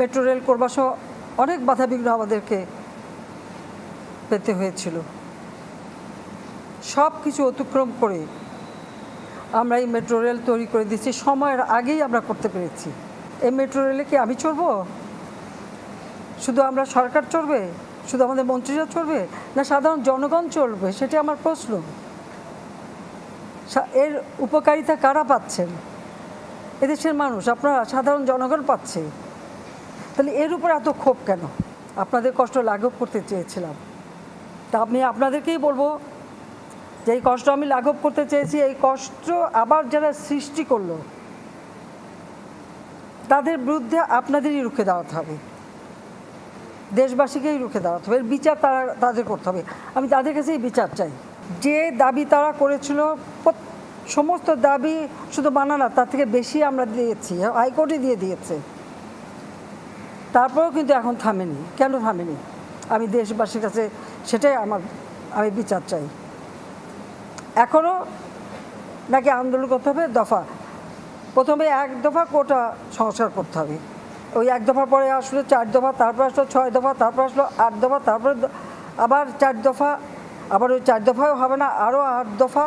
Metro rail করবার সময় অনেক বাধা বিঘ্ন আমাদেরকে পেতে হয়েছিল। সব কিছু অতিক্রম করে আমরা এই মেট্রো রেল তৈরি করে দিচ্ছি সময়ের আগেই আমরা করতে পেরেছি। এই মেট্রো রেলে কি আমি চড়বো? শুধু আমরা সরকার চড়বে? শুধু আমাদের মন্ত্রীরা চড়বে? না সাধারণ জনগণ চলবে সেটি আমার প্রশ্ন। এর উপকারিতা কারা পাচ্ছেন? এদেশের মানুষ, আপনারা সাধারণ জনগণ পাচ্ছে। তাহলে এর উপর এত ক্ষোভ কেন? আপনাদের কষ্ট লাঘব করতে চেয়েছিলাম। তা আমি আপনাদেরকেই বলব যে এই কষ্ট আমি লাঘব করতে চেয়েছি, এই কষ্ট আবার যারা সৃষ্টি করল, তাদের বিরুদ্ধে আপনাদেরই রুখে দাঁড়াতে হবে। দেশবাসীকেই রুখে দাঁড়াতে হবে। এর বিচার তারা, তাদের করতে হবে। আমি তাদের কাছেই বিচার চাই। যে দাবি তারা করেছিল সমস্ত দাবি শুধু মানা না, তার থেকে বেশি আমরা দিয়েছি, হাইকোর্টে দিয়ে দিয়েছে। তারপরেও কিন্তু এখন থামেনি। কেন থামেনি? আমি দেশবাসীর কাছে সেটাই আমার, আমি বিচার চাই। এখনও নাকি আন্দোলন করতে হবে? দফা। প্রথমে এক দফা কোটা সংস্কার করতে হবে। ওই এক দফা পরে আসলো চার দফা, তারপর আসলো ছয় দফা, তারপর আসলো আট দফা, তারপরে আবার চার দফা, আবার ওই চার দফাও হবে না আরও আট দফা